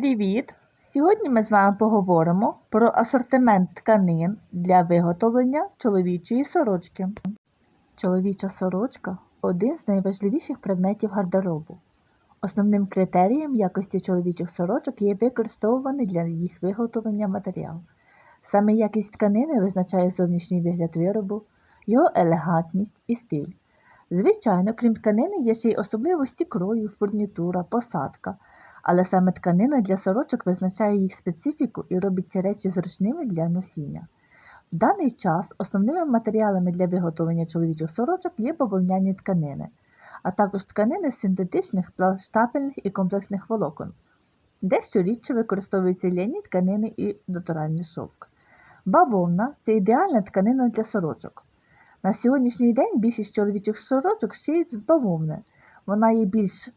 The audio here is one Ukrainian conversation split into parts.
Привіт! Сьогодні ми з вами поговоримо про асортимент тканин для виготовлення чоловічої сорочки. Чоловіча сорочка один з найважливіших предметів гардеробу. Основним критерієм якості чоловічих сорочок є використовуваний для їх виготовлення матеріал. Саме якість тканини визначає зовнішній вигляд виробу, його елегантність і стиль. Звичайно, крім тканини, є ще й особливості крою, фурнітура, посадка. Але саме тканина для сорочок визначає їх специфіку і робить ці речі зручними для носіння. В даний час основними матеріалами для виготовлення чоловічих сорочок є бавовняні тканини, а також тканини з синтетичних, штапельних і комплексних волокон. Дещо рідше використовуються лінні тканини і натуральний шовк. Бавовна це ідеальна тканина для сорочок. На сьогоднішній день більшість чоловічих сорочок шиють з бавовни. Вона є більш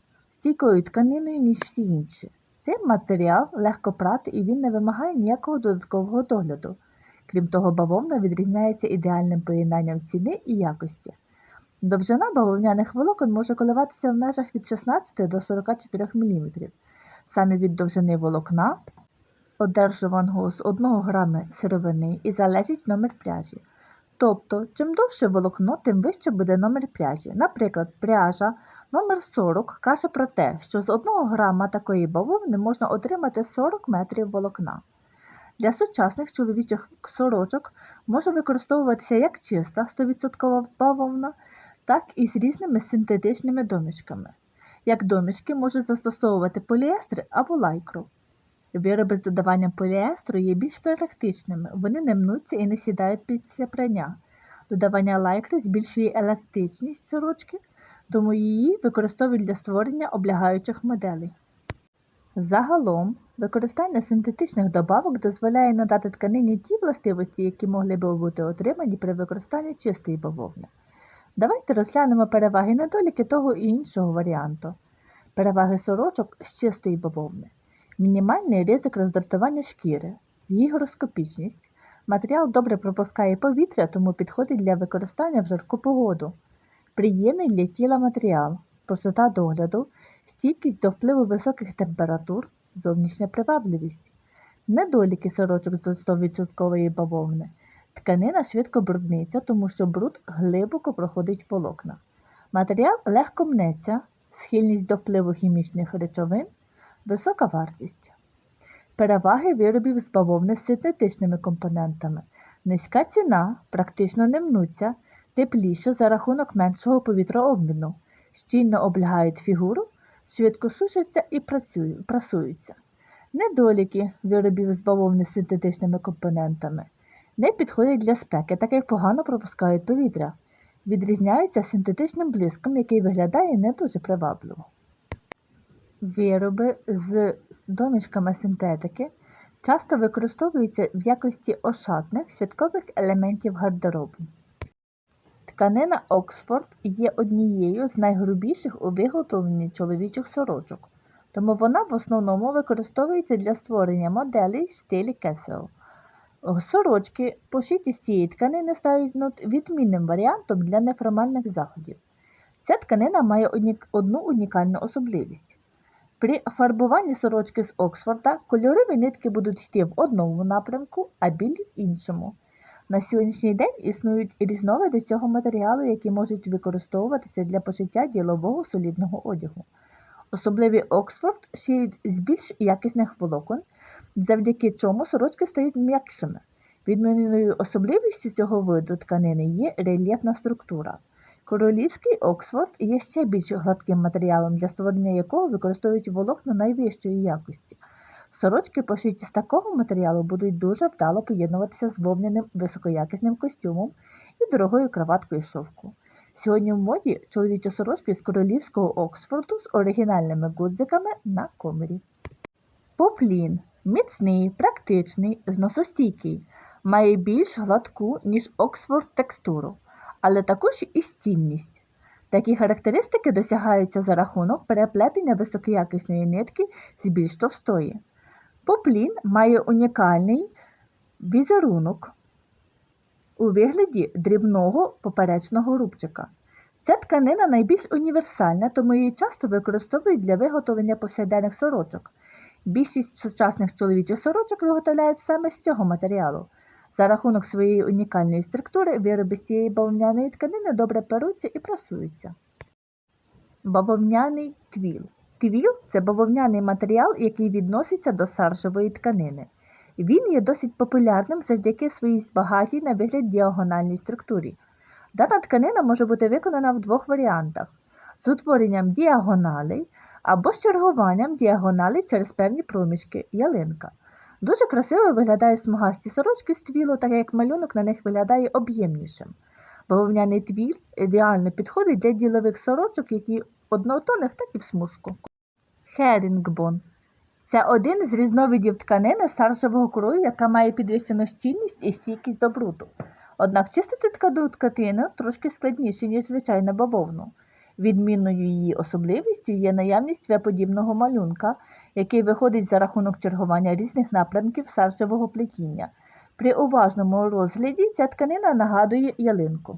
стійкою тканиною, ніж всі інші. Цей матеріал легко прати і він не вимагає ніякого додаткового догляду. Крім того, бавовна відрізняється ідеальним поєднанням ціни і якості. Довжина бавовняних волокон може коливатися в межах від 16 до 44 мм. Саме від довжини волокна, одержуваного з 1 грами сировини, і залежить номер пряжі. Тобто, чим довше волокно, тим вище буде номер пряжі. Наприклад, пряжа Номер 40 каже про те, що з 1 грама такої бавовни можна отримати 40 метрів волокна. Для сучасних чоловічих сорочок може використовуватися як чиста 100% бавовна, так і з різними синтетичними домішками. Як домішки можуть застосовувати поліестри або лайкру. Вироби з додаванням поліестру є більш практичними, вони не мнуться і не сідають після прання. Додавання лайкри збільшує еластичність сорочки тому її використовують для створення облягаючих моделей. Загалом, використання синтетичних добавок дозволяє надати тканині ті властивості, які могли б бути отримані при використанні чистої бавовни. Давайте розглянемо переваги недоліки того і іншого варіанту. Переваги сорочок з чистої бавовни. Мінімальний ризик роздратування шкіри, гігроскопічність. Матеріал добре пропускає повітря, тому підходить для використання в жарку погоду приємний для тіла матеріал, простота догляду, стійкість до впливу високих температур, зовнішня привабливість, недоліки сорочок з 100% бавовни. Тканина швидко брудниться, тому що бруд глибоко проходить волокна. Матеріал легко мнеться, схильність до впливу хімічних речовин, висока вартість. Переваги виробів з бавовни з синтетичними компонентами. Низька ціна, практично не мнуться, тепліше за рахунок меншого повітрообміну, щільно облягають фігуру, швидко сушаться і прасуються. Недоліки виробів з бавовни синтетичними компонентами не підходять для спеки, так як погано пропускають повітря, відрізняються синтетичним блиском, який виглядає не дуже привабливо. Вироби з домішками синтетики часто використовуються в якості ошатних святкових елементів гардеробу. Тканина Оксфорд є однією з найгрубіших у виготовленні чоловічих сорочок, тому вона в основному використовується для створення моделей в стилі кесел. Сорочки, пошиті з цієї тканини, стають відмінним варіантом для неформальних заходів. Ця тканина має одну унікальну особливість. При фарбуванні сорочки з Оксфорда кольорові нитки будуть йти в одному напрямку, а білі в іншому. На сьогоднішній день існують різновиди цього матеріалу, які можуть використовуватися для пошиття ділового солідного одягу. Особливий Оксфорд шиють з більш якісних волокон, завдяки чому сорочки стають м'якшими. Відмінною особливістю цього виду тканини є рельєфна структура. Королівський Оксфорд є ще більш гладким матеріалом, для створення якого використовують волокна найвищої якості. Сорочки, пошиті з такого матеріалу, будуть дуже вдало поєднуватися з вовняним високоякісним костюмом і дорогою краваткою шовку. Сьогодні в моді чоловічі сорочки з королівського Оксфорду з оригінальними гудзиками на комері. Поплін міцний, практичний, зносостійкий, має більш гладку, ніж Оксфорд текстуру, але також і стільність. Такі характеристики досягаються за рахунок переплетення високоякісної нитки з більш товстої. Поплін має унікальний візерунок у вигляді дрібного поперечного рубчика. Ця тканина найбільш універсальна, тому її часто використовують для виготовлення повсякденних сорочок. Більшість сучасних чоловічих сорочок виготовляють саме з цього матеріалу. За рахунок своєї унікальної структури вироби з цієї бавовняної тканини добре перуться і прасуються. Бавовняний твіл. Твіл це бавовняний матеріал, який відноситься до саржевої тканини. Він є досить популярним завдяки своїй багатій на вигляд діагональній структурі. Дана тканина може бути виконана в двох варіантах: з утворенням діагоналей або з чергуванням діагоналей через певні проміжки ялинка. Дуже красиво виглядають смугасті сорочки з твілу, так як малюнок на них виглядає об'ємнішим. Бавовняний твіл ідеально підходить для ділових сорочок, які однотонних, так і в смужку. Херінгбон це один з різновидів тканини саржевого крою, яка має підвищену щільність і стійкість до бруду. Однак чистити ткану тканину трошки складніше, ніж звичайна бавовну. Відмінною її особливістю є наявність веподібного малюнка, який виходить за рахунок чергування різних напрямків саржевого плетіння. При уважному розгляді ця тканина нагадує ялинку.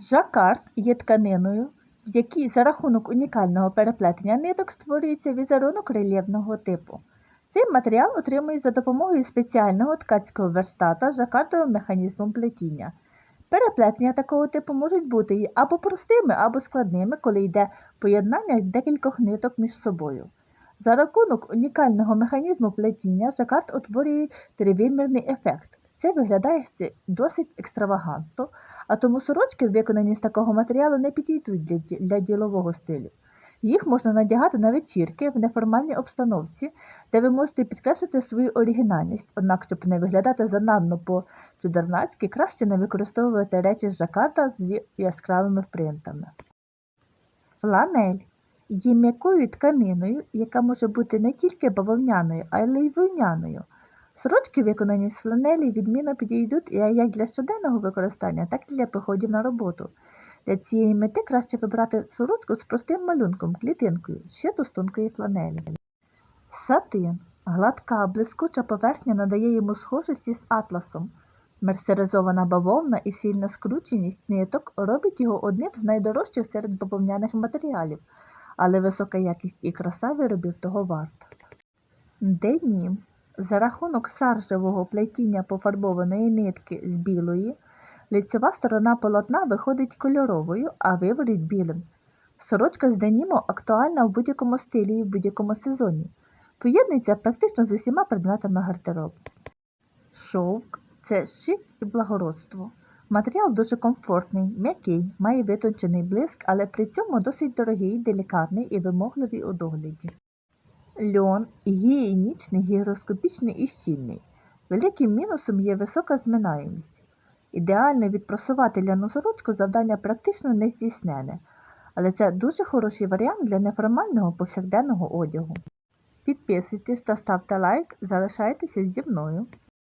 Жакард є тканиною, в якій за рахунок унікального переплетення ниток створюється візерунок рельєфного типу. Цей матеріал отримують за допомогою спеціального ткацького верстата жакардовим механізмом плетіння. Переплетення такого типу можуть бути або простими, або складними, коли йде поєднання декількох ниток між собою. За рахунок унікального механізму плетіння жакард утворює тривимірний ефект. Це виглядає досить екстравагантно, а тому сорочки, виконані з такого матеріалу, не підійдуть для, для ділового стилю. Їх можна надягати на вечірки в неформальній обстановці, де ви можете підкреслити свою оригінальність, однак, щоб не виглядати занадто по-чудернацьки, краще не використовувати речі з жакарда з яскравими принтами. Фланель є м'якою тканиною, яка може бути не тільки бавовняною, а й вовняною. Сорочки, виконані з фланелі, відмінно підійдуть як для щоденного використання, так і для походів на роботу. Для цієї мети краще вибрати сорочку з простим малюнком, клітинкою, ще до тонкої фланелі. Сатин. Гладка, блискуча поверхня надає йому схожості з атласом. Мерсеризована бавовна і сильна скрученість ниток робить його одним з найдорожчих серед бавовняних матеріалів, але висока якість і краса виробів того варта. Денім. За рахунок саржевого плетіння пофарбованої нитки з білої, лицьова сторона полотна виходить кольоровою, а виворіт білим. Сорочка з деніму актуальна в будь-якому стилі і в будь-якому сезоні. Поєднується практично з усіма предметами гардеробу. Шовк це шик і благородство. Матеріал дуже комфортний, м'який, має витончений блиск, але при цьому досить дорогий, делікатний і вимогливий у догляді. Льон гігієнічний, гігроскопічний і щільний. Великим мінусом є висока зминаємість. Ідеально відпросувати ляну сорочку завдання практично не здійснене, але це дуже хороший варіант для неформального повсякденного одягу. Підписуйтесь та ставте лайк, залишайтеся зі мною.